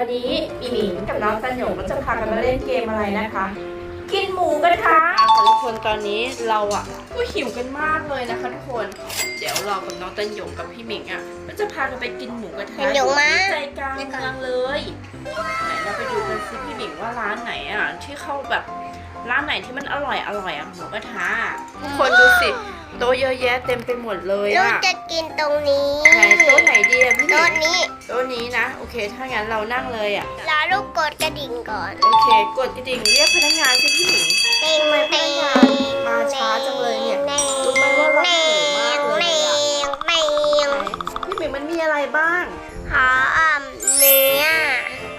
วันนี้อีหมิงกับน้องตันหยงก็จะพากันมาเล่นเกมอะไรนะคะ กินหมูกระทะค่ะทุกคนตอนนี้เราอะก็หิวกันมากเลยนะคะทุกคน เดี๋ยวเรากับน้องตันหยงกับพี่หมิงอะก็จะพากันไปกินหมูกระทะตันหยงมาที่ใจกลางเมืองเลยไหนเราไปดูกันสิพี่หมิงว่าร้านไหนอะที่เขาแบบร้านไหนที่มันอร่อยอร่อยอะหมูกระทะทุกคนดูสิโต๊ะเยอะแยะเต็มไปหมดเลยลูกอะจะกินตรงนี้ไหนโต๊ะไหนดีอะพี่หมิโต๊ะงนี้โต๊ะนี้นะ โอเค ถ้างั้นเรานั่งเลยอะรอลูกกดกระดิ่งก่อนโอเค กดกระดิ่งเรียกพนักงานสิพี่หมิง เต็งทำไมพเต็นังกงานมาช้าจังเลยเนี่ยรู้ไหมว่าเราหิวมากเลยอะ เต็งพี่หมิงมันมีอะไรบ้าง ขออ่อมเนื้อ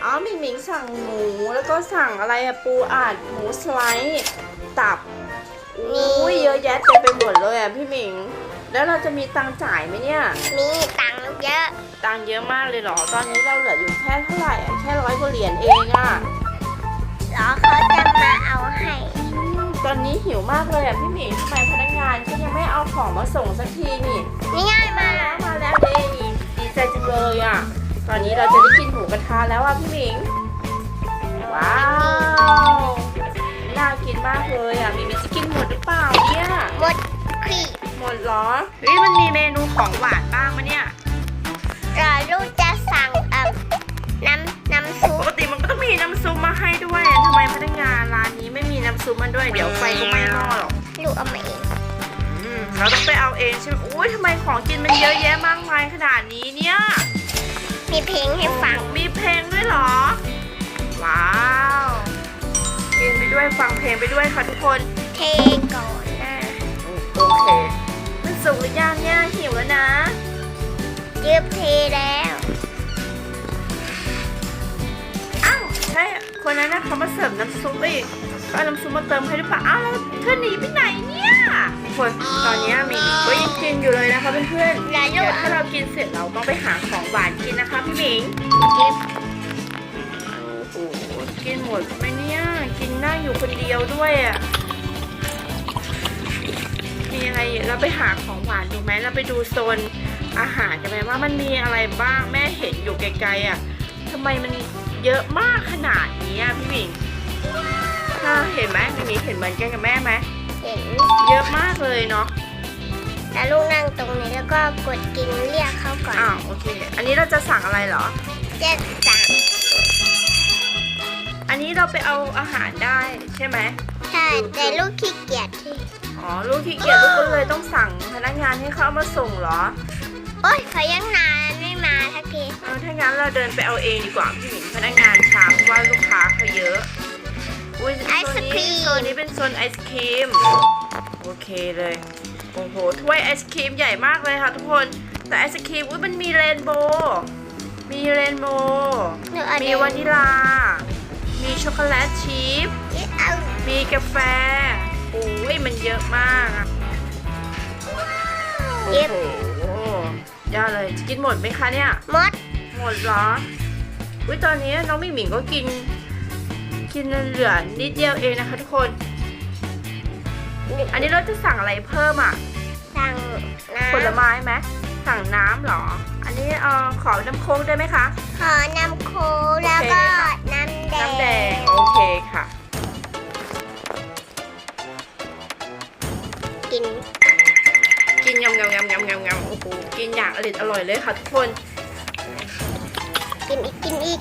อ๋อหมิงหมิงสั่งหมูแล้วก็สั่งอะไรอะปูอัดหมูสไลด์ตับ อุ้ยเยอะแยะเต็มไปหมดเลยอะพี่หมิง แล้วเราจะมีตังค์จ่ายไหมเนี่ย มีตังค์ลูกเยอะ ตังค์เยอะมากเลยเหรอ ตอนนี้เราเหลืออยู่แค่เท่าไหร่อะแค่ร้อยกว่าเหรียญเองอะรอเขาจะมาเอาให้ ตอนนี้หิวมากเลยอะพี่หมิงทำไมพนักงานก็ยังไม่เอาของมาส่งสักทีนี่นี่ง่ายมามาแล้วมาแล้วเด้ดีใจจังเลยอะ ตอนนี้เราจะได้กินหมูกระทะแล้วอะพี่หมิง ว้าว ดขีดหมดเหรอเฮ้ยมันมีเมนูของหวานบ้างมะเนี่ยรอลูกจะสั่งเอ่มน้ำน้ำซุปปกติมันก็ต้องมีน้ำซุปมาให้ด้วยอะทำไมพนักงานร้านนี้ไม่มีน้ำซุปมาด้วยเดี๋ยวไฟก็ไม่รอดหรอกลูกเอามาเองอืมเราต้องไปเอาเองใช่ไหมอุ้ยทำไมของกินมันเยอะแยะมากมายขนาดนี้เนี่ยมีเพลงให้ฟังมีเพลงด้วยเหรอ ว้าวกินไปด้วยฟังเพลงไปด้วยค่ะทุกคน ช่คนนั้นนะเขามาเสิร์ฟน้ำซุปอีกเขาเอาน้ำซุปมาเติมให้หรือเปล่าอ้าวแล้วเธอหนีไปไหนเนี่ยทุกคนตอนนี้มีก็ยังกินอยู่เลยนะคะเพื่อนๆแล้วลูเดี๋ยวกถ้าเรากินเสร็จเราต้องไปหาของหวานกินนะคะพี่หมิงกิบโอ้โหกินหมดไหมเนี่ยกินนั่งอยู่คนเดียวด้วยอะมีอะไรเราไปหาของหวานดูไหมเราไปดูโซนอาหารกันไหมว่ามันมีอะไรบ้างแม่เห็นอยู่ไกลๆอะทำไมมัน เยอะมากขนาดนี้อะพี่หมิงถ้าเห็นไหมพี่หมิงเห็นเหมือนกันกับแม่ไหมเห็น เยอะมากเลยเนาะแล้วลูกนั่งตรงนี้แล้วก็กดกินเรียกเขาก่อนอ้าวโอเค อันนี้เราจะสั่งอะไรเหรอ เจ็ดสามอันนี้เราไปเอาอาหารได้ใช่ไหมใช่แต่ลูกขี้เกียจที่อ๋อลูกขี้เกียจลูกก็เลยต้องสั่งพนักงานให้เขาเอามาส่งเหรอ โอ๊ยเขายังนาน งั้นเราเดินไปเอาเองดีกว่าพี่หมิงพนักงานช้าเพราะว่าลูกค้าเขาเยอะอุ้ยโซนนี้โซนนี้เป็นโซนไอศครีมโอเคเลยโอ้โหถ้วยไอศครีมใหญ่มากเลยค่ะทุกคนแต่ไอศครีมอุ้ยมันมีเรนโบว์มีเรนโบว์หนูเอามีเดี๋ยววานิลา มีช็อกโกแลตชีสเอามีกาแฟโอ้ยมันเยอะมากอะโอ้โหยอดเลยกินหมดไหมคะเนี่ยมด หมดเหรออุ้ยตอนนี้น้องมิงหมิงก็กิน กินเหลือนิดเดียวเองนะคะทุกคน อันนี้เราจะสั่งอะไรเพิ่มอะ สั่งน้ำผลไม้ไหมสั่งน้ำเหรอ อันนี้เออขอน้ำโค้กได้ไหมคะ ขอน้ำโค้กแล้วก็น้ำแดง น้ำแดง โอเคค่ะ กิน กินยำยำยำยำยำยำโอ้โห กินอย่างอร่อยอร่อยเลยค่ะทุกคน กินอีกกินอีก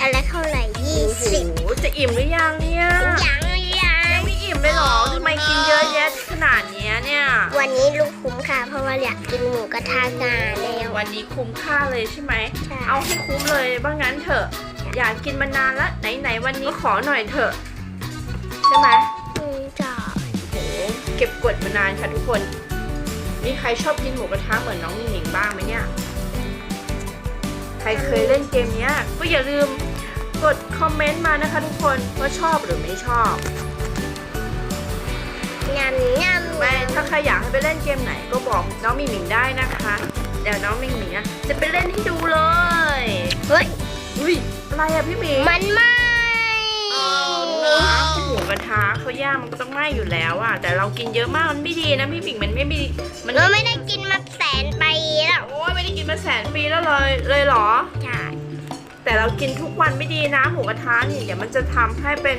อะไรเท่าไหร่ยี่โอ้โหสิบจะอิ่มหรือยังเนี่ยยังยัยังงไม่อิ่มเลยเหรอทำไมกินเยอะแยะขนาดเนี้ยเนี่ยวันนี้ลูกคุ้มค่ะ เพราะว่าอยากกินหมูกระทะนานแล้ววันนี้คุ้มค่าเลยใช่ไหมใช่เอาให้คุ้มเลยว่างั้นเถอะ อยากกินมานานละไหนๆวันนี้ขอหน่อยเถอะใช่ไหมอืมจ้าโอ้โหเก็บกดมานานค่ะทุกคน มีใครชอบกินหมูกระทะเหมือนน้องหนิงบ้างไหมเนี่ย ใครเคยเล่นเกมเนี้ยก็อย่าลืมกดคอมเมนต์มานะคะทุกคนว่าชอบหรือไม่ชอบยำยำไม่ถ้าใครอยากให้ไปเล่นเกมไหนก็บอกน้องมิงมิงได้นะคะ เดี๋ยวน้องมิงมิงอะจะไปเล่นให้ดูเลย เฮ้ยอุ้ยอะไรอะพี่หมิงมันไหมอ๋อหมูกระทะเขาย่างมันก็ต้องไหม้อยู่แล้วอะแต่เรากินเยอะมากมันไม่ดีนะพี่หมิงมันไม่มีมันหนูไม่ได้กินมาแสนปีแล้วโอ้ยไม่ได้กิ นมาแสนปีแล้วเลยเลยเหรอ ใช่โแต่เรากินทุกวันไม่ดีนะหมูกระทะนี่เดี๋ยวมันจะทำให้เป็น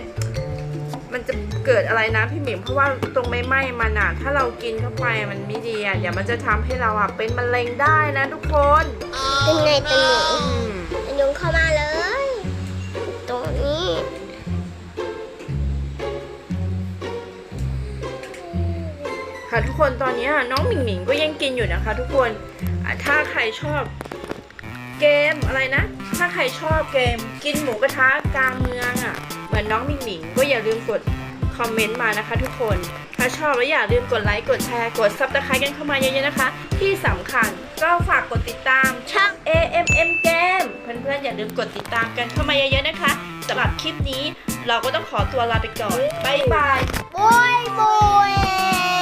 มันจะเกิดอะไรนะพี่หมิมเพราะว่าตรงไม่ไหม้มันอะถ้าเรากินเข้าไปมันไม่ดีอะเดี๋ยวมันจะทำให้เราอะเป็นมะเร็งได้นะทุกคนเป็นไงตังหนูอืมตังยุงเข้ามาเลย ตรงนี้ค่ะทุกคนตอนนี้น้องหมิงหมิงก็ยังกินอยู่นะคะ ทุกคนอะ ถ้าใครชอบเกมอะไรนะ ถ้าใครชอบเกม กินหมูกระทะกลางเมืองอะ เหมือนน้องมิงหมิงก็อย่าลืมกดคอมเมนต์มานะคะทุกคน ถ้าชอบแล้วอย่าลืมกดไลค์ กดแชร์ กดซับสไครต์กันเข้ามาเยอะๆนะคะ ที่สำคัญก็ฝากกดติดตามช่อง AMM Game เพื่อนๆอย่าลืมกดติดตามกันเข้ามาเยอะๆนะคะสำหรับคลิปนี้เราก็ต้องขอตัวลาไปก่อน บ๊ายบาย บอยบอย